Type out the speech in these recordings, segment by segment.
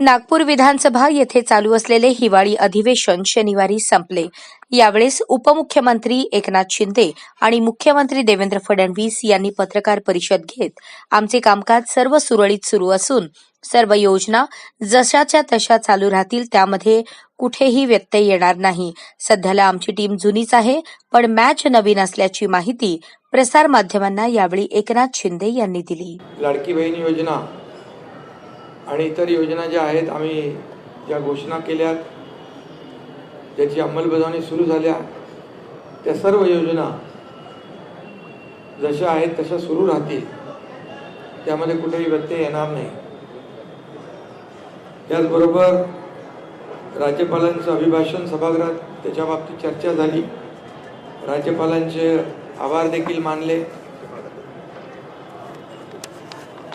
नागपूर विधानसभा येथे चालू असलेले हिवाळी अधिवेशन शनिवारी संपले. यावेळेस उपमुख्यमंत्री एकनाथ शिंदे आणि मुख्यमंत्री देवेंद्र फडणवीस यांनी पत्रकार परिषद घेत आमचे कामकाज सर्व सुरळीत सुरू असून सर्व योजना जशाच्या तशा चालू राहतील त्यामध्ये कुठेही व्यत्यय येणार नाही. सध्याला आमची टीम जुनीच आहे पण मॅच नवीन असल्याची माहिती प्रसारमाध्यमांना यावेळी एकनाथ शिंदे यांनी दिली. लाडकी बहीण योजना आणि इतर योजना ज्या आहेत आम्ही ज्या घोषणा केल्यात ज्याची अंमलबजावणी सुरू झाल्या त्या सर्व योजना जशा आहेत तशा सुरू राहतील. त्यामध्ये कुठेही व्यत्यय येणार नाही. त्याचबरोबर राज्यपालांचं अभिभाषण सभागृहात त्याच्या बाबतीत चर्चा झाली. राज्यपालांचे आभार देखील मानले.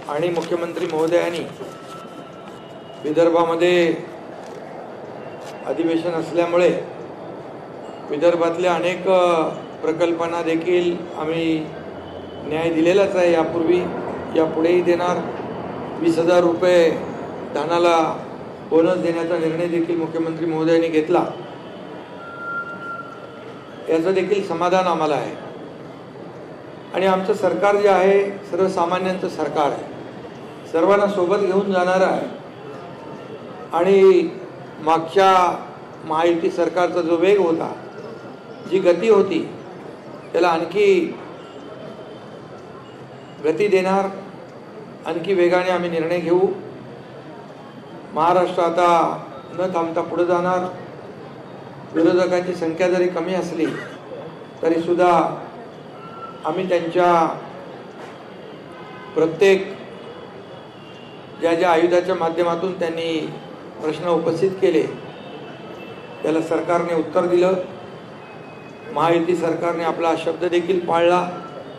आणि मुख्यमंत्री महोदयांनी विदर्भामध्ये अधिवेशन असल्यामुळे विदर्भातल्या अनेक प्रकल्पांना देखील आम्ही न्याय दिलेलाच आहे. यापूर्वी यापुढेही देणार. वीस हजार रुपये धानाला बोनस देण्याचा निर्णय देखील मुख्यमंत्री महोदयांनी घेतला. याचं देखील समाधान आम्हाला आहे. आणि आमचं सरकार जे आहे सर्वसामान्यांचं सरकार आहे. सर्वांना सोबत घेऊन जाणारं आहे. आणि मागच्या महायुती सरकारचा जो वेग होता जी गती होती त्याला आणखी गती देणार आणखी वेगाने आम्ही निर्णय घेऊ. महाराष्ट्र आता न थांबता पुढे जाणार. विरोधकांची संख्या जरी कमी असली तरीसुद्धा आम्ही त्यांच्या प्रत्येक ज्या ज्या आयुधाच्या माध्यमातून त्यांनी प्रश्न उपस्थित केले. त्याला सरकारने उत्तर दिलं. महायुती सरकारने आपला शब्द देखील पाळला.